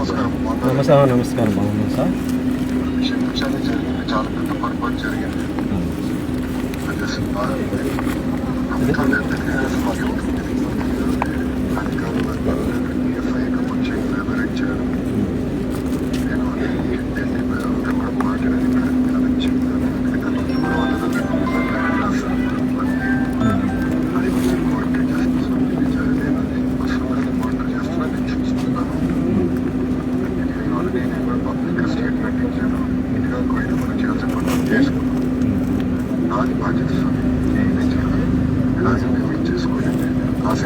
నమస్కారం. నమస్కారం బాగున్నాం సార్ క్షమించాలి జరిగింది చాలా పెద్ద పొరపాటు జరిగింది.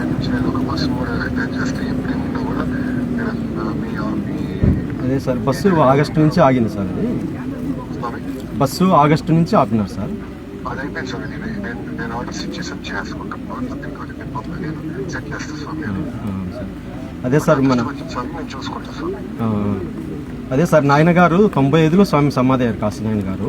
నుంచి నేను ఒక బస్సు కూడా చేస్తే కూడా మీ అదే సార్ బస్సు ఆగస్టు నుంచి ఆగింది సార్ అది బస్సు ఆగస్టు నుంచి ఆపినారు సార్. అది అయిపోయింది నేను ఆర్డర్స్ చేసుకుంటాను నేను సెట్ చేస్తాను స్వామి సార్ అదే సార్. మన అదే సార్ నాయన గారు తొంభై ఐదులో స్వామి సమాధి అయ్యారు కాశీ నాయన గారు.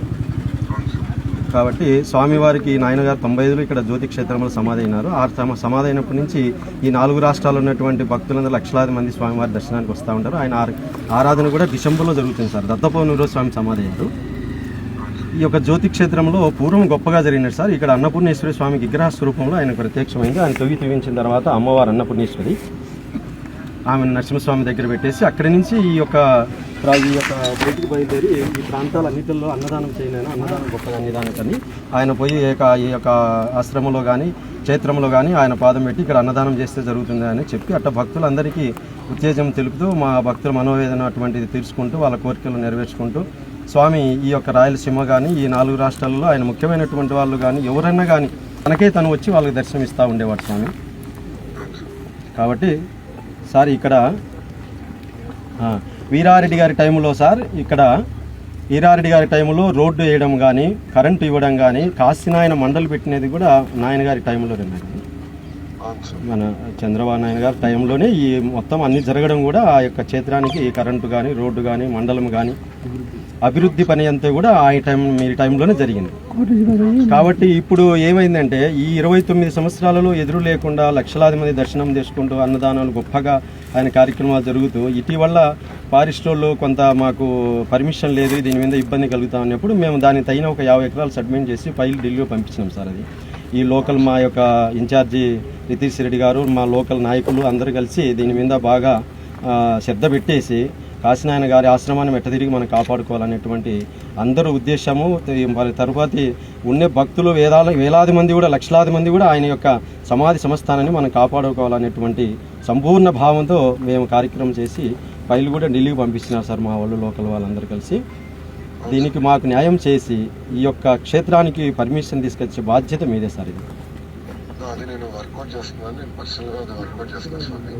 కాబట్టి స్వామివారికి నాయనగారు తొంభై ఐదులో ఇక్కడ జ్యోతి క్షేత్రంలో సమాధి అయినారు. ఆ సమ- సమాధి అయినప్పటి నుంచి ఈ నాలుగు రాష్ట్రాల్లో ఉన్నటువంటి భక్తులందరూ లక్షలాది మంది స్వామివారి దర్శనానికి వస్తూ ఉంటారు. ఆయన ఆరాధన కూడా డిసెంబర్లో జరుగుతుంది సార్. దత్తపౌర్ణమిలో స్వామి సమాధి అయ్యారు. ఈ యొక్క జ్యోతి క్షేత్రంలో పూర్వం గొప్పగా జరిగినది సార్. ఇక్కడ అన్నపూర్ణేశ్వరి స్వామి విగ్రహ స్వరూపంలో ఆయన ప్రత్యక్షమైంది. ఆయన తొవ్వి తీవించిన తర్వాత అమ్మవారు అన్నపూర్ణేశ్వరి ఆమె నరసింహస్వామి దగ్గర పెట్టేసి అక్కడి నుంచి ఈ యొక్క ఈ యొక్క బయటికి బయలుదేరి ఈ ప్రాంతాలన్నిటిలో అన్నదానం చేయలేను అన్నదానం గొప్పగా దానికని ఆయన పోయి ఈ యొక్క ఈ యొక్క ఆశ్రమంలో కానీ క్షేత్రంలో కానీ ఆయన పాదం పెట్టి ఇక్కడ అన్నదానం చేస్తే జరుగుతుంది అని చెప్పి అట్ట భక్తులందరికీ ఉత్తేజం తెలుపుతూ మా భక్తుల మనోవేదన అటువంటిది తీర్చుకుంటూ వాళ్ళ కోరికలు నెరవేర్చుకుంటూ స్వామి ఈ యొక్క రాయలసీమ కానీ ఈ నాలుగు రాష్ట్రాలలో ఆయన ముఖ్యమైనటువంటి వాళ్ళు కానీ ఎవరైనా కానీ తనకే తను వచ్చి వాళ్ళకి దర్శనం ఇస్తూ ఉండేవాడు స్వామి. కాబట్టి సార్ ఇక్కడ వీరారెడ్డి గారి టైంలో సార్ ఇక్కడ వీరారెడ్డి గారి టైంలో రోడ్డు వేయడం కానీ కరెంటు ఇవ్వడం కానీ కాశీనాయన మండలి పెట్టినది కూడా నాయన గారి టైంలో మేడం మన చంద్రబాబు నాయుడు గారి టైంలోనే ఈ మొత్తం అన్ని జరగడం కూడా ఆ యొక్క క్షేత్రానికి ఈ కరెంటు కానీ రోడ్డు కానీ మండలం కానీ అభివృద్ధి పని అంతా కూడా ఆ టైం మీ టైంలోనే జరిగింది. కాబట్టి ఇప్పుడు ఏమైందంటే ఈ ఇరవై తొమ్మిది సంవత్సరాలలో ఎదురు లేకుండా లక్షలాది మంది దర్శనం చేసుకుంటూ అన్నదానాలు గొప్పగా ఆయన కార్యక్రమాలు జరుగుతూ ఇటీవల ఫారెస్ట్ కొంత మాకు పర్మిషన్ లేదు దీని మీద ఇబ్బంది కలుగుతా ఉన్నప్పుడు మేము దానికి తగిన ఒక యాభై ఎకరాలు సబ్మిట్ చేసి ఫైల్ ఢిల్లీలో పంపించినాం సార్ అది. ఈ లోకల్ మా యొక్క ఇన్ఛార్జి నితీష్ రెడ్డి గారు మా లోకల్ నాయకులు అందరూ కలిసి దీని మీద బాగా శ్రద్ధ పెట్టేసి కాశీనాయన గారి ఆశ్రమాన్ని మెట్ట తిరిగి మనం కాపాడుకోవాలనేటువంటి అందరూ ఉద్దేశము. మరి తరువాతి ఉండే భక్తులు వేలాల వేలాది మంది కూడా లక్షలాది మంది కూడా ఆయన యొక్క సమాధి సంస్థానాన్ని మనం కాపాడుకోవాలనేటువంటి సంపూర్ణ భావంతో మేము కార్యక్రమం చేసి ఫైల్ కూడా ఢిల్లీకి పంపిస్తున్నారు సార్ మా వాళ్ళు లోకల్ వాళ్ళందరూ కలిసి. దీనికి మాకు న్యాయం చేసి ఈ యొక్క క్షేత్రానికి పర్మిషన్ తీసుకొచ్చే బాధ్యత మీదే సార్ ఇది. అది నేను వర్కౌట్ చేస్తున్నాను. నేను పర్సనల్గా అది వర్కౌట్ చేస్తున్నాను స్వామి.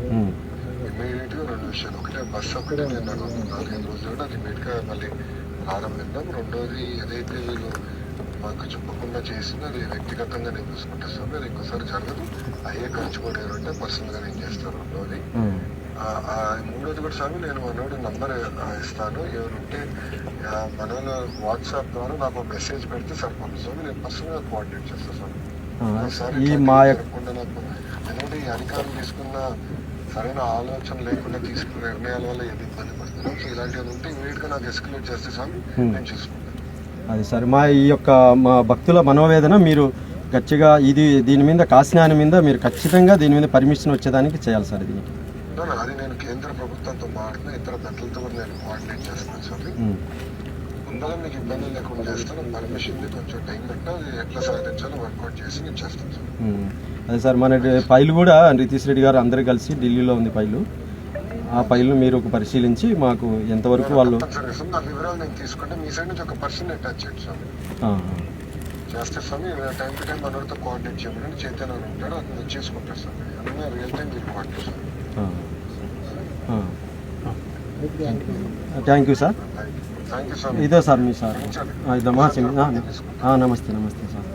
ఉమ్. ఇమీడియట్గా రెండు విషయాలు. ఒకటే బస్సు ఒకటే నేను రెండు నాలుగైదు రోజులు కూడా అది ఇమీడియట్గా మళ్ళీ ప్రారంభిద్దాం. రెండోది ఏదైతే వీళ్ళు మాకు చెప్పకుండా చేసిందో అది వ్యక్తిగతంగా నేను చూసుకుంటాను స్వామి అది ఇంకోసారి జరగదు. అయ్యే ఖర్చు కూడా ఏమంటే పర్సనల్గా నేను చేస్తాను రెండోది. మూడోది కూడా స్వామి నేను మనోడు నంబర్ ఇస్తాను. ఎవరుంటే ఆ, మనలో వాట్సాప్ ద్వారా నాకు మెసేజ్ పెడితే సరిపోతుంది స్వామి. నేను పర్సనల్గా కోఆర్డినేట్ చేస్తాను ఒకసారి ఈ మా నాకు ఎందుకంటే ఈ అధికారులు తీసుకున్న సరైన ఆలోచన లేకుండా తీసుకున్న నిర్ణయాల వల్ల ఏది ఇబ్బంది పడుతున్నాం సో ఇలాంటివి ఉంటే ఇమీడియట్గా నాకు ఎస్కలేట్ చేస్తే Hmm. నేను చూసుకుంటాను. అది సార్. మా ఈ యొక్క మా భక్తుల మనోవేదన మీరు గట్టిగా ఇది దీని మీద కాశీనాయన మీద మీరు ఖచ్చితంగా దీని మీద పర్మిషన్ వచ్చేదానికి చేయాలి సార్ దీనికి అది నేను కేంద్ర ప్రభుత్వంతో మాట్లాడిన ఇతర కూడా నేను కోఆర్డినేట్ చేస్తాను స్వామి ముందర మీకు ఇబ్బంది లేకుండా చేస్తాను. పర్మిషన్ కొంచెం టైం పెట్టినా అది ఎట్లా సాధించాలో వర్కౌట్ చేసి నేను చేస్తాను. సార్. అదే సార్ మన ఫైల్ కూడా నితీష్ రెడ్డి గారు అందరూ కలిసి ఢిల్లీలో ఉంది ఫైలు. ఆ ఫైల్ను మీరు ఒక పరిశీలించి మాకు ఎంతవరకు వాళ్ళు నా వివరాలు నేను తీసుకుంటే మీ సైడ్ నుంచి ఒక పర్సన్ అటాచ్ చేయండి స్వామి. ఆ, చేస్తే స్వామి టైం టు టైం మనోడితో కోఆర్డినేట్ చేయమని చైతన్య అని ఉంటాడు చేసుకుంటాడు స్వామి. అన్నీ రియల్ టైం మీరు కోఆర్డినేట్ చేయండి. ఆ, ఆ. Thank you sir. ఇదో సార్ మీ సార్. క్షమించాలి ఆ, ఇదో మా చిన్న ఆ, ఆ, నమస్తే నమస్తే సార్.